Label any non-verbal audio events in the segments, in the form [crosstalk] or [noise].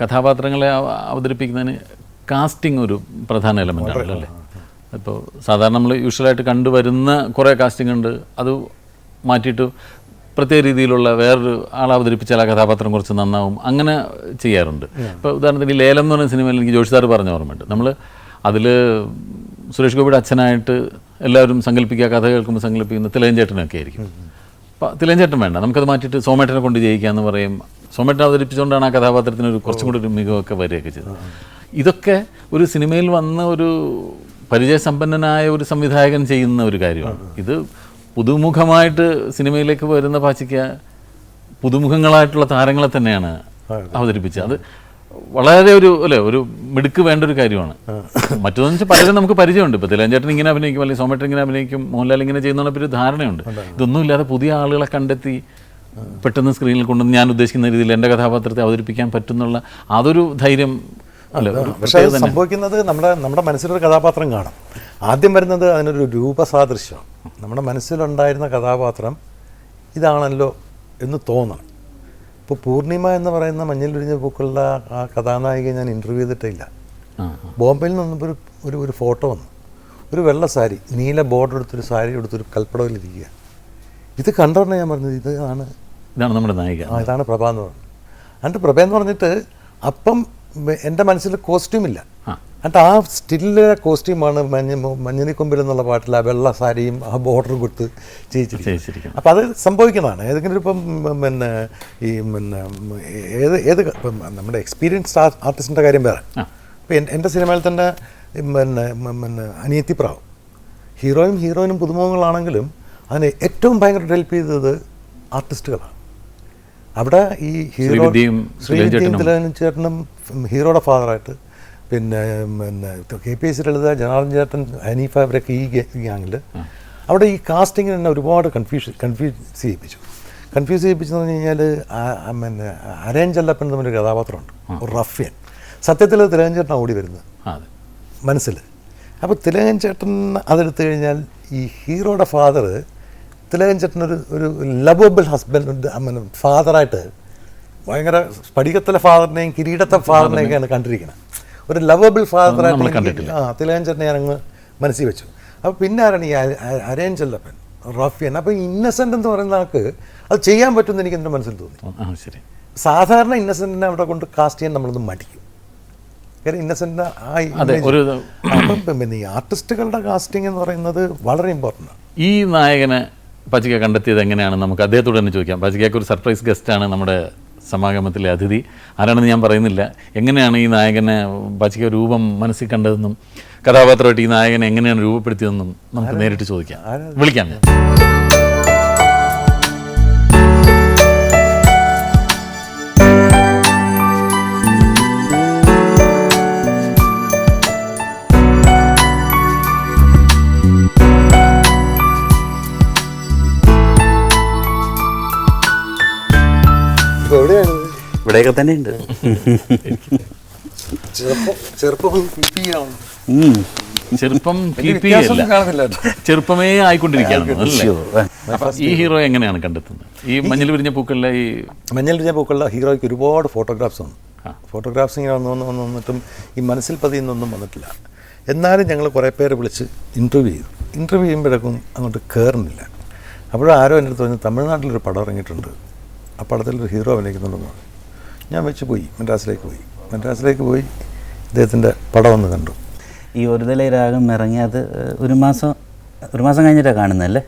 കഥാപാത്രങ്ങളെ അവ- അവതരിപ്പിക്കുന്നതിന് കാസ്റ്റിംഗ് ഒരു പ്രധാന എലമെന്റ് ആണല്ലേ അല്ലേ? ഇപ്പോൾ സാധാരണ നമ്മൾ യൂഷ്വലായിട്ട് കണ്ടുവരുന്ന കുറേ കാസ്റ്റിംഗ് ഉണ്ട്. അത് മാറ്റിയിട്ട് പ്രത്യേക രീതിയിലുള്ള വേറൊരു ആളെ അവതരിപ്പിച്ചാൽ ആ കഥാപാത്രം കുറച്ച് നന്നാവും. അങ്ങനെ ചെയ്യാറുണ്ട്. ഇപ്പോൾ ഉദാഹരണത്തിന് ഈ ലേലം എന്ന് പറയുന്ന സിനിമയിൽ എനിക്ക് ജോഷിസാർ പറഞ്ഞ ഓർമ്മയുണ്ട്. നമ്മൾ അതിൽ സുരേഷ് ഗോപിയുടെ അച്ഛനായിട്ട് എല്ലാവരും സങ്കല്പിക്കുക കഥ കേൾക്കുമ്പോൾ സങ്കല്പിക്കുന്ന തിലയഞ്ചേട്ടനൊക്കെ ആയിരിക്കും. അപ്പോൾ തിലയഞ്ചേട്ടൻ ചേട്ടൻ വേണ്ട. നമുക്കത് മാറ്റിയിട്ട് സോമേട്ടനെ കൊണ്ട് ജയിക്കാന്ന് പറയും. സോമേട്ടനെ അവതരിപ്പിച്ചുകൊണ്ടാണ് ആ കഥാപാത്രത്തിന് ഒരു കുറച്ചും കൂടി ഒരു മികവൊക്കെ വരികയൊക്കെ ചെയ്തത്. ഇതൊക്കെ ഒരു സിനിമയിൽ വന്ന ഒരു പരിചയസമ്പന്നനായ ഒരു സംവിധായകൻ ചെയ്യുന്ന ഒരു കാര്യമാണ്. ഇത് പുതുമുഖമായിട്ട് സിനിമയിലേക്ക് വരുന്ന പാച്ചിക്ക പുതുമുഖങ്ങളായിട്ടുള്ള താരങ്ങളെ തന്നെയാണ് അവതരിപ്പിച്ചത്. അത് വളരെ ഒരു അല്ലേ ഒരു മിടുക്ക് വേണ്ട ഒരു കാര്യമാണ്. മറ്റൊന്ന് വെച്ചാൽ പലരും നമുക്ക് പരിചയമുണ്ട്. ഇപ്പോൾ തിലഞ്ചേട്ടൻ ഇങ്ങനെ അഭിനയിക്കും അല്ലെങ്കിൽ സോമേട്ടൻ ഇങ്ങനെ അഭിനയിക്കും മോഹൻലാൽ ഇങ്ങനെ ചെയ്യുന്ന ഒരു ധാരണയുണ്ട്. ഇതൊന്നുമില്ലാതെ പുതിയ ആളുകളെ കണ്ടെത്തി പെട്ടെന്ന് സ്ക്രീനിൽ കൊണ്ടുവന്ന് ഞാൻ ഉദ്ദേശിക്കുന്ന രീതിയിൽ എന്റെ കഥാപാത്രത്തെ അവതരിപ്പിക്കാൻ പറ്റുന്നുള്ള അതൊരു ധൈര്യം അല്ല പക്ഷേ സംഭവിക്കുന്നത് നമ്മുടെ നമ്മുടെ മനസ്സിലൊരു കഥാപാത്രം കാണും. ആദ്യം വരുന്നത് അതിനൊരു രൂപസാദൃശ്യമാണ് നമ്മുടെ മനസ്സിലുണ്ടായിരുന്ന കഥാപാത്രം ഇതാണല്ലോ എന്ന് തോന്നണം ഇപ്പോൾ പൂർണിമ എന്ന് പറയുന്ന മഞ്ഞിൽ വിരിഞ്ഞ പൂക്കളുടെ ആ കഥാനായികയെ ഞാൻ ഇന്റർവ്യൂ ചെയ്തിട്ടില്ല. ബോംബെയിൽ നിന്നപ്പോൾ ഒരു ഒരു ഒരു ഫോട്ടോ വന്നു. ഒരു വെള്ള സാരി നീല ബോർഡർ എടുത്തൊരു സാരി എടുത്തൊരു കൽപ്പടവിലിരിക്കുക ഇത് കണ്ടോണ്ട് ഞാൻ പറഞ്ഞത് ഇതാണ് ഇതാണ് നമ്മുടെ നായിക. ആ ഇതാണ് പ്രഭ എന്ന് പറഞ്ഞത്. എന്നിട്ട് പ്രഭ എന്ന് പറഞ്ഞിട്ട് അപ്പം എന്റെ മനസ്സിൽ കോസ്റ്റ്യൂം ഇല്ല. എന്നിട്ട് ആ സ്റ്റില്ലിലെ കോസ്റ്റ്യൂമാണ് മഞ്ഞ മഞ്ഞനിക്കൊമ്പിൽ എന്നുള്ള പാട്ടിൽ ആ വെള്ള സാരിയും ആ ബോർഡർ കൊടുത്ത് ചെയ്യിച്ചിരിക്കുന്നത്. അപ്പം അത് സംഭവിക്കുന്നതാണ്. ഏതെങ്കിലും ഇപ്പം പിന്നെ ഈ പിന്നെ ഏത് ഏത് നമ്മുടെ എക്സ്പീരിയൻസ്ഡ് ആർട്ടിസ്റ്റിന്റെ കാര്യം വേറെ. ഇപ്പം എൻ- എന്റെ സിനിമയിൽ തന്നെ പിന്നെ പിന്നെ അനിയത്തി പ്രാവ്. ഹീറോയും ഹീറോയിനും പുതുമുഖങ്ങളാണെങ്കിലും അതിനെ ഏറ്റവും ഭയങ്കര ഹെൽപ്പ് ചെയ്തത് ആർട്ടിസ്റ്റുകളാണ്. അവിടെ ഈ ഹീറോ ശ്രീവിദ്യയും തിലകൻ ചേട്ടനും ഹീറോയുടെ ഫാദറായിട്ട് പിന്നെ പിന്നെ K P S Lalitha Janardhan ചേട്ടൻ ഹനീഫ ഇവരൊക്കെ ഈ ഗ്യാങ്ങിൽ അവിടെ ഈ കാസ്റ്റിങ്ങിന് തന്നെ ഒരുപാട് കൺഫ്യൂഷൻ കൺഫ്യൂസ് ചെയ്യിപ്പിച്ചു കൺഫ്യൂസ് ചെയ്യിപ്പിച്ചെന്ന് പറഞ്ഞു കഴിഞ്ഞാൽ പിന്നെ അരേഞ്ച് അല്ലപ്പൻ എന്നൊരു കഥാപാത്രമുണ്ട്. ഒരു റഫ്യൻ. സത്യത്തിൽ തിലകൻ ചേട്ടനാണ് ഓടി വരുന്നത്. മനസ്സിൽ അപ്പോൾ തിലകൻ ചേട്ടൻ അതെടുത്തു കഴിഞ്ഞാൽ ഈ ഹീറോയുടെ ഫാദർ തിലകൻ ചേട്ടനൊരു ഒരു ലവബിൾ ഹസ്ബൻഡ് ഫാദറായിട്ട് ഭയങ്കര സ്ഫടികത്തിലെ ഫാദറിനെയും കിരീടത്തെ ഫാദറിനെയൊക്കെയാണ് കണ്ടിരിക്കുന്നത്. ഒരു ലവബിൾ ഫാദറായിട്ട് കണ്ടിട്ടില്ല. ആ തിലകൻ ചേട്ടനെ ഞാൻ അങ്ങ് മനസ്സിൽ വെച്ചു. അപ്പോൾ പിന്നെ ആരാണ് ഈ അരേഞ്ച് അല്ലപ്പൻ റഫിയൻ. അപ്പോൾ ഇന്നസെന്റ് എന്ന് പറയുന്ന ആൾക്ക് അത് ചെയ്യാൻ പറ്റുമെന്ന് എനിക്ക് എന്റെ മനസ്സിൽ തോന്നി. ശരി. സാധാരണ ഇന്നസെന്റിനെ അവിടെ കൊണ്ട് കാസ്റ്റ് ചെയ്യാൻ നമ്മളൊന്ന് മടിക്കും. കാര്യം ഇന്നസെന്റ് ആയി അപ്പം പിന്നെ ഈ ആർട്ടിസ്റ്റുകളുടെ കാസ്റ്റിംഗ് എന്ന് പറയുന്നത് വളരെ ഇമ്പോർട്ടന്റ് ആണ്. ഈ നായകനെ പച്ചിക്ക കണ്ടെത്തിയത് എങ്ങനെയാണ്? നമുക്ക് അദ്ദേഹത്തോട് തന്നെ ചോദിക്കാം. പാച്ചിക്കയ്ക്ക് ഒരു സർപ്രൈസ് ഗസ്റ്റാണ് നമ്മുടെ സമാഗമത്തിലെ അതിഥി. ആരാണെന്ന് ഞാൻ പറയുന്നില്ല. എങ്ങനെയാണ് ഈ നായകനെ പാച്ചിക്ക രൂപം മനസ്സിൽ കണ്ടതെന്നും കഥാപാത്രമായിട്ട് ഈ നായകനെ എങ്ങനെയാണ് രൂപപ്പെടുത്തിയതെന്നും നമുക്ക് നേരിട്ട് ചോദിക്കാം. വിളിക്കാം ഇവിടെയൊക്കെ തന്നെ ഉണ്ട്. ചെറുപ്പം കീപ്പ് ചെയ്യല്ല ചെറുപ്പമേ ആയിക്കൊണ്ടിരിക്കുകയാണ് ഈ ഹീറോ എങ്ങനെയാണ് കണ്ടെത്തുന്നത്? ഈ മഞ്ഞൾ വിരിഞ്ഞ പൂക്കളിലെ ഈ മഞ്ഞൾ വിരിഞ്ഞ പൂക്കളിലെ ഹീറോയ്ക്ക് ഒരുപാട് ഫോട്ടോഗ്രാഫ്സ് വന്നു. ആ. ഫോട്ടോഗ്രാഫ്സ് ഇങ്ങനെ വന്നു വന്നു വന്ന് വന്നിട്ടും ഈ മനസ്സിൽ പതിയൊന്നും വന്നിട്ടില്ല. എന്നാലും ഞങ്ങൾ കുറേ പേര് വിളിച്ച് ഇന്റർവ്യൂ ചെയ്തു. ഇന്റർവ്യൂ ചെയ്യുമ്പോഴേക്കും അങ്ങോട്ട് കയറുന്നില്ല അപ്പോഴും ആരോ എന്റെ അടുത്ത് പറഞ്ഞു തമിഴ്നാട്ടിലൊരു പടം ഇറങ്ങിയിട്ടുണ്ട്. ആ പടത്തിലൊരു ഹീറോ അഭിനയിക്കുന്നുണ്ടെന്ന് പറഞ്ഞു. ഞാൻ വെച്ച് പോയി മദ്രാസിലേക്ക് പോയി. മദ്രാസിലേക്ക് പോയി ഇദ്ദേഹത്തിന്റെ പടം ഒന്ന് കണ്ടു. ഈ ഒരു തല രാഗം ഇറങ്ങി അത് ഒരു മാസം ഒരു മാസം കഴിഞ്ഞിട്ടാണ് കാണുന്നതല്ലേ?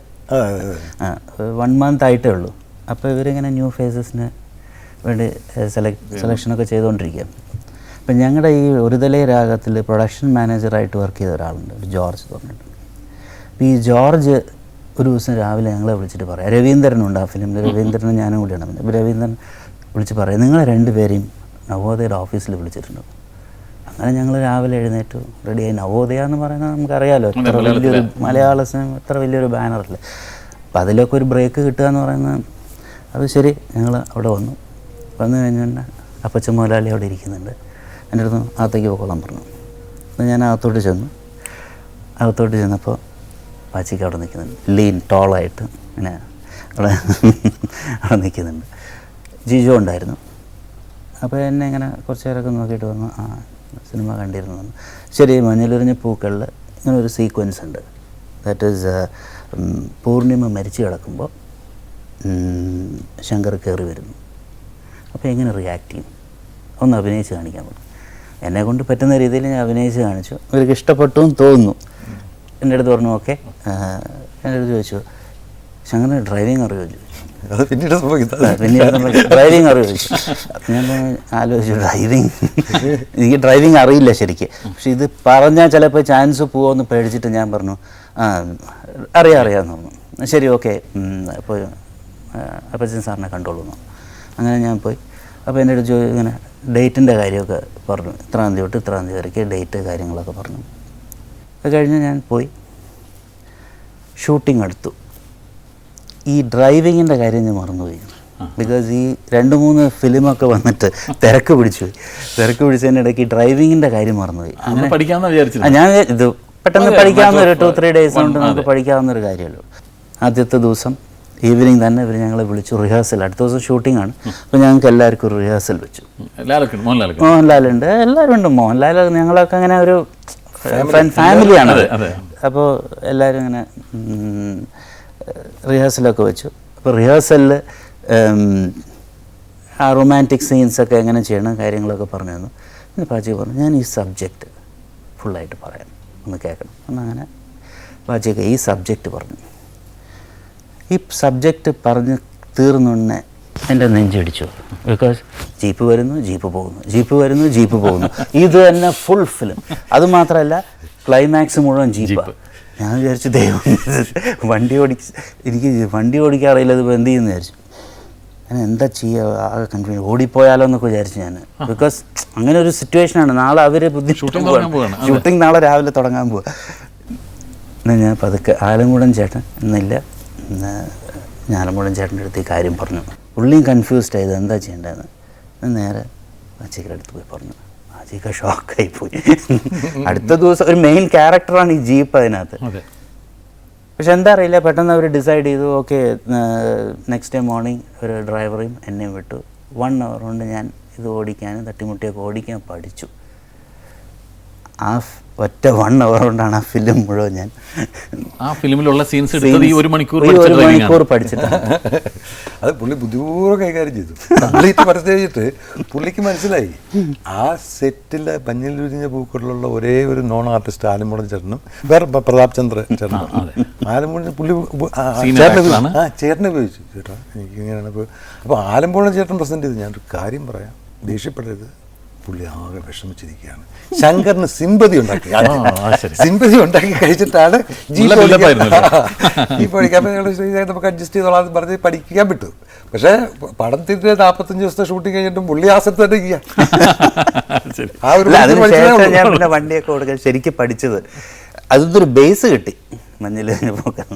ആ, വൺ മന്ത് ആയിട്ടേ ഉള്ളൂ. അപ്പോൾ ഇവരിങ്ങനെ ന്യൂ ഫേസസിന് വേണ്ടി സെലക്ട് സെലക്ഷനൊക്കെ ചെയ്തുകൊണ്ടിരിക്കുക അപ്പം ഞങ്ങളുടെ ഈ ഒരു തലേ രാഗത്തിൽ പ്രൊഡക്ഷൻ മാനേജറായിട്ട് വർക്ക് ചെയ്ത ഒരാളുണ്ട് ഒരു ജോർജ് എന്ന് പറഞ്ഞിട്ട്. അപ്പോൾ ഈ ജോർജ് ഒരു ദിവസം രാവിലെ ഞങ്ങളെ വിളിച്ചിട്ട് പറയാം രവീന്ദ്രനുണ്ട് ആ ഫിലിമിൽ [laughs] രവീന്ദ്രനും ഞാനും കൂടിയാണ്. അപ്പോൾ രവീന്ദ്രൻ വിളിച്ച് പറയാം. നിങ്ങളെ രണ്ടുപേരെയും നവോദയയുടെ ഓഫീസിൽ വിളിച്ചിട്ടുണ്ട്. അങ്ങനെ ഞങ്ങൾ രാവിലെ എഴുന്നേറ്റു. റെഡിയായി നവോദയ എന്ന് പറയുന്നത് നമുക്കറിയാലോ എത്ര വലിയൊരു മലയാള സിനിമ എത്ര വലിയൊരു ബാനറല്ലേ അപ്പം അതിലൊക്കെ ഒരു ബ്രേക്ക് കിട്ടുക എന്ന് പറയുന്നത് അത് ശരി ഞങ്ങൾ അവിടെ വന്നു. വന്നു കഴിഞ്ഞാൽ അപ്പച്ച മുതലാളി അവിടെ ഇരിക്കുന്നുണ്ട്. എന്റെ അടുത്ത് അകത്തേക്ക് പോക്കോളാൻ പറഞ്ഞു. അപ്പോൾ ഞാൻ അകത്തോട്ട് ചെന്നു. അകത്തോട്ട് ചെന്നപ്പോൾ പാച്ചിക്ക് അവിടെ നിൽക്കുന്നുണ്ട്. ലീൻ ടോളായിട്ട് ഇങ്ങനെ അവിടെ അവിടെ നിൽക്കുന്നുണ്ട്. ജിജോ ഉണ്ടായിരുന്നു. അപ്പോൾ എന്നെ ഇങ്ങനെ കുറച്ച് നേരമൊക്കെ നോക്കിയിട്ട് പറഞ്ഞു ആ സിനിമ കണ്ടിരുന്നു ശരി മഞ്ഞളിറിഞ്ഞ പൂക്കളിൽ ഇങ്ങനെ ഒരു സീക്വൻസ് ഉണ്ട് ദാറ്റ് ഈസ് പൂർണിമ മരിച്ചു കിടക്കുമ്പോൾ ശങ്കർ കയറി വരുന്നു. അപ്പോൾ എങ്ങനെ റിയാക്ട് ചെയ്യും? ഒന്ന് അഭിനയിച്ച് കാണിക്കാൻ പറ്റും എന്നെ കൊണ്ട് പറ്റുന്ന രീതിയിൽ ഞാൻ അഭിനയിച്ച് കാണിച്ചു. അവർക്ക് ഇഷ്ടപ്പെട്ടു എന്ന് തോന്നുന്നു. എന്റെ അടുത്ത് പറഞ്ഞു ഓക്കെ. എന്റെ അടുത്ത് ചോദിച്ചു ശങ്കറിന് ഡ്രൈവിംഗ് അറിയുമോ ചോദിച്ചു. അത് പിന്നീട് സംഭവിക്കുന്നത് പിന്നീട് ഡ്രൈവിംഗ് അറിയോ? ഞാൻ ആലോചിച്ചു ഡ്രൈവിംഗ് എനിക്ക് ഡ്രൈവിംഗ് അറിയില്ല ശരിക്ക്. പക്ഷെ ഇത് പറഞ്ഞാൽ ചിലപ്പോൾ ചാൻസ് പോകുമെന്ന് പേടിച്ചിട്ട് ഞാൻ പറഞ്ഞു ആ അറിയാം അറിയാമെന്ന് പറഞ്ഞു. ശരി ഓക്കെ അപ്പോൾ അപ്പച്ചൻ സാറിനെ കണ്ടോളൂ അങ്ങനെ ഞാൻ പോയി. അപ്പോൾ എന്റെ അടുത്ത് ഇങ്ങനെ ഡേറ്റിന്റെ കാര്യമൊക്കെ പറഞ്ഞു. ഇത്രാം തീയതി തൊട്ട് ഇത്രാം തീയതി വരയ്ക്ക് ഡേറ്റ് കാര്യങ്ങളൊക്കെ പറഞ്ഞു. അത് കഴിഞ്ഞ് ഞാൻ പോയി. ഷൂട്ടിംഗ് എടുത്തു ഈ ഡ്രൈവിങ്ങിന്റെ കാര്യം ഞാൻ മറന്നുപോയി. ബിക്കോസ് ഈ രണ്ട് മൂന്ന് ഫിലിമൊക്കെ വന്നിട്ട് തിരക്ക് പിടിച്ചു. തിരക്ക് പിടിച്ചതിന്റെ ഇടയ്ക്ക് ഈ ഡ്രൈവിങ്ങിന്റെ കാര്യം മറന്നുപോയി. അങ്ങനെ പഠിക്കാമെന്ന് വിചാരിച്ചു ഞാൻ ഇത് പെട്ടെന്ന് പഠിക്കാവുന്ന ഒരു ടു ത്രീ ഡേയ്സ് കൊണ്ട് നമുക്ക് പഠിക്കാവുന്ന ഒരു കാര്യമല്ലോ ആദ്യത്തെ ദിവസം ഈവനിങ് തന്നെ ഇവർ ഞങ്ങളെ വിളിച്ചു റിഹേഴ്സൽ അടുത്ത ദിവസം ഷൂട്ടിംഗ് ആണ്. അപ്പോൾ ഞങ്ങൾക്ക് എല്ലാവർക്കും ഒരു റിഹേഴ്സൽ വെച്ചു. മോഹൻലാലുണ്ട്. എല്ലാവരും ഉണ്ട്. മോഹൻലാൽ ഞങ്ങളൊക്കെ അങ്ങനെ ഒരു ഫാമിലിയാണ്. അപ്പോൾ എല്ലാവരും ഇങ്ങനെ റിഹേഴ്സലൊക്കെ വെച്ചു. അപ്പോൾ റിഹേഴ്സലിൽ ആ റൊമാന്റിക് സീൻസൊക്കെ എങ്ങനെ ചെയ്യണം കാര്യങ്ങളൊക്കെ പറഞ്ഞു തന്നു പിന്നെ പാച്ചി പറഞ്ഞു ഞാൻ ഈ സബ്ജക്റ്റ് ഫുള്ളായിട്ട് പറയാം. ഒന്ന് കേൾക്കണം. എന്നങ്ങനെ പാച്ചിയൊക്കെ ഈ സബ്ജക്റ്റ് പറഞ്ഞു. ഈ സബ്ജക്റ്റ് പറഞ്ഞ് തീർന്നുണ്ണെ എന്റെ നെഞ്ചടിച്ചു ബിക്കോസ് ജീപ്പ് വരുന്നു ജീപ്പ് പോകുന്നു. ജീപ്പ് വരുന്നു ജീപ്പ് പോകുന്നു. ഇത് തന്നെ ഫുൾ ഫിലിം അതുമാത്രമല്ല ക്ലൈമാക്സ് മുഴുവൻ ജീപ്പ്. ഞാൻ വിചാരിച്ചു ദൈവം [laughs] വണ്ടി ഓടി എനിക്ക് വണ്ടി ഓടിക്കാൻ അറിയില്ല ഇത് എന്ത് ചെയ്യുന്നു വിചാരിച്ചു. ഞാൻ എന്താ ചെയ്യുക ആകെ കൺഫ്യൂഷൻ ഓടിപ്പോയാലോ എന്നൊക്കെ വിചാരിച്ചു ഞാൻ. ബിക്കോസ് അങ്ങനെ ഒരു സിറ്റുവേഷനാണ് നാളെ അവർ ബുദ്ധി ഷൂട്ടിംഗ് പോകാൻ പോകണം ഷൂട്ടിംഗ് നാളെ രാവിലെ തുടങ്ങാൻ പോവുക എന്നാൽ ഞാൻ പതുക്കെ ആലങ്കുടം ചേട്ടൻ എന്നില്ല. ഞാൻ ആലങ്കുടം ചേട്ടന്റെ അടുത്ത് ഈ കാര്യം പറഞ്ഞു. പുള്ളിയും കൺഫ്യൂസ്ഡ് ആയത് എന്താ ചെയ്യേണ്ടതെന്ന്. ഞാൻ നേരെ അച്ചക്കടുത്ത് അടുത്ത് പോയി പറഞ്ഞു. അച്ചിക്ക ഷോക്കായി പോയി. അടുത്ത ദിവസം ഒരു മെയിൻ ക്യാരക്ടറാണ് ഈ ജീപ്പ് അതിനകത്ത്. അതെ. പക്ഷെ എന്താ അറിയില്ല പെട്ടെന്ന് അവർ ഡിസൈഡ് ചെയ്തു ഓക്കെ നെക്സ്റ്റ് ഡേ മോർണിംഗ് ഒരു ഡ്രൈവറെയും എന്നെയും വിട്ടു. വൺ അവർ കൊണ്ട് ഞാൻ ഇത് ഓടിക്കാനും തട്ടിമുട്ടിയൊക്കെ ഓടിക്കാൻ പഠിച്ചു. ആ ഒറ്റ വൺ അവർ കൊണ്ടാണ് ആ ഫിലിം മുഴുവൻ ഞാൻ ആ ഫിലിമിലുള്ള സീൻസ് എടുത്തത് ഈ ഒരു മണിക്കൂർ ഒരു മണിക്കൂർ. പഠിച്ചിട്ടാണ്. [laughs] അത് പുള്ളി ബുദ്ധിപൂർവം കൈകാര്യം ചെയ്തു. കംപ്ലീറ്റ് പഠിച്ചു കഴിഞ്ഞിട്ട് പുള്ളിക്ക് മനസ്സിലായി. ആ സെറ്റിലെ മഞ്ഞിൽ വിരിഞ്ഞ പൂക്കളിലുള്ള ഒരേ ഒരു നോൺ ആർട്ടിസ്റ്റ് ആലമ്പുഴൻ ചേട്ടനും വേറെ പ്രതാപ് ചന്ദ്ര ചേട്ടനും. ആലമ്പുഴ പുള്ളി ചേട്ടനെ. ആ ചേട്ടനെ ഉപയോഗിച്ചു. ചേട്ടാ എനിക്ക് ഇങ്ങനെയാണ് ഇപ്പോൾ അപ്പോൾ ആലമ്പുഴ ചേട്ടൻ പ്രസന്റ് ചെയ്ത്. ഞാനൊരു കാര്യം പറയാം. ദേഷ്യപ്പെടരുത്. പുള്ളി ആകെ വിഷമിച്ചിരിക്കുകയാണ്. ശങ്കറിന് സിമ്പതി ഉണ്ടാക്കി. ആ, ശരി. സിമ്പതി ഉണ്ടാക്കി കഴിച്ചിട്ടാണ് ഈ പഠിക്കാൻ [laughs] നമുക്ക് അഡ്ജസ്റ്റ് ചെയ്തോളാം പറഞ്ഞ് പഠിക്കാൻ പറ്റും പക്ഷേ പടത്തിന്റെ നാൽപ്പത്തഞ്ച് ദിവസത്തെ ഷൂട്ടിംഗ് കഴിഞ്ഞിട്ടും പുള്ളി ആ സ്ഥലത്ത് തന്നെ ഒരു. ഞാൻ പിന്നെ വണ്ടിയൊക്കെ കൊടുക്കാൻ ശരിക്കും പഠിച്ചത് അതൊരു ബേസ് കിട്ടി മഞ്ഞിൽ പോക്കാൻ